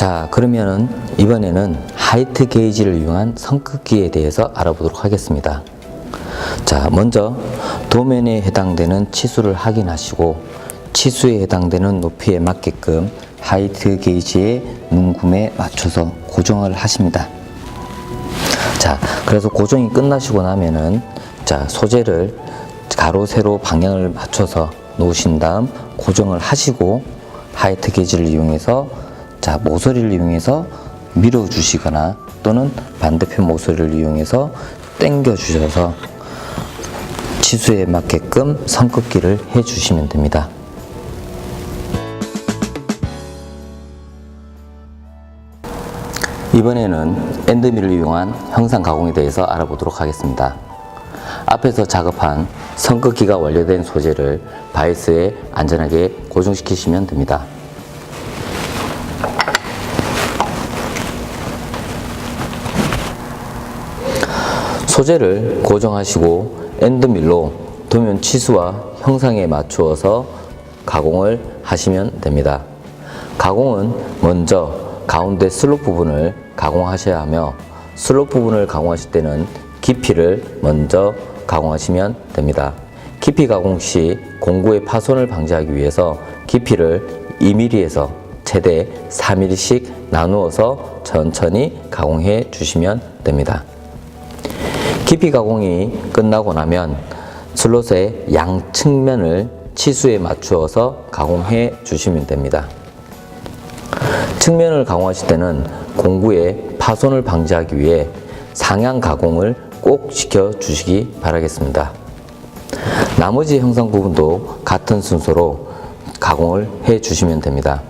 자, 그러면은 이번에는 하이트 게이지를 이용한 성극기에 대해서 알아보도록 하겠습니다. 자, 먼저 도면에 해당되는 치수를 확인하시고 치수에 해당되는 높이에 맞게끔 하이트 게이지의 눈금에 맞춰서 고정을 하십니다. 자, 그래서 고정이 끝나시고 나면은 자, 소재를 가로, 세로 방향을 맞춰서 놓으신 다음 고정을 하시고 하이트 게이지를 이용해서 자, 모서리를 이용해서 밀어 주시거나 또는 반대편 모서리를 이용해서 당겨 주셔서 치수에 맞게끔 성급기를 해 주시면 됩니다. 이번에는 엔드밀을 이용한 형상 가공에 대해서 알아보도록 하겠습니다. 앞에서 작업한 성급기가 완료된 소재를 바이스에 안전하게 고정시키시면 됩니다. 소재를 고정하시고 엔드밀로 도면 치수와 형상에 맞추어서 가공을 하시면 됩니다. 가공은 먼저 가운데 슬롯 부분을 가공하셔야 하며 슬롯 부분을 가공하실 때는 깊이를 먼저 가공하시면 됩니다. 깊이 가공 시 공구의 파손을 방지하기 위해서 깊이를 2mm에서 최대 4mm씩 나누어서 천천히 가공해 주시면 됩니다. 깊이 가공이 끝나고 나면 슬롯의 양 측면을 치수에 맞추어서 가공해 주시면 됩니다. 측면을 가공하실 때는 공구의 파손을 방지하기 위해 상향 가공을 꼭 시켜 주시기 바라겠습니다. 나머지 형상 부분도 같은 순서로 가공을 해 주시면 됩니다.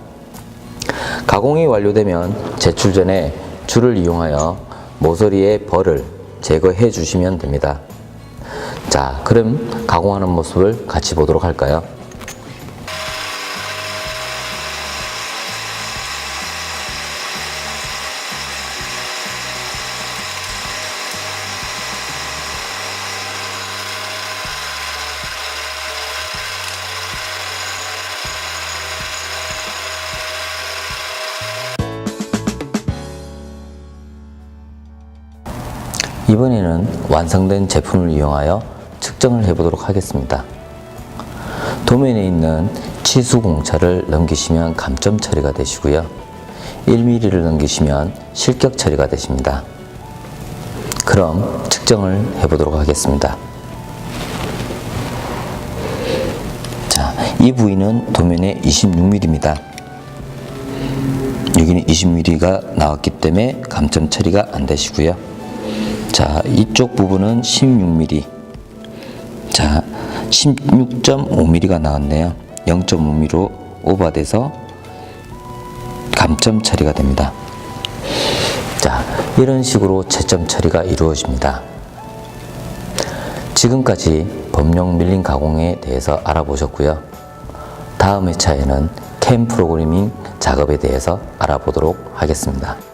가공이 완료되면 제출 전에 줄을 이용하여 모서리의 벌을 제거해 주시면 됩니다. 자, 그럼 가공하는 모습을 같이 보도록 할까요? 이번에는 완성된 제품을 이용하여 측정을 해보도록 하겠습니다. 도면에 있는 치수 공차를 넘기시면 감점 처리가 되시고요. 1mm를 넘기시면 실격 처리가 되십니다. 그럼 측정을 해보도록 하겠습니다. 자, 이 부위는 도면에 26mm입니다. 여기는 20mm가 나왔기 때문에 감점 처리가 안 되시고요. 자, 이쪽 부분은 16mm. 자, 16.5mm가 나왔네요. 0.5mm로 오버돼서 감점 처리가 됩니다. 자, 이런 식으로 채점 처리가 이루어집니다. 지금까지 범용 밀링 가공에 대해서 알아보셨고요. 다음 회차에는 캠 프로그래밍 작업에 대해서 알아보도록 하겠습니다.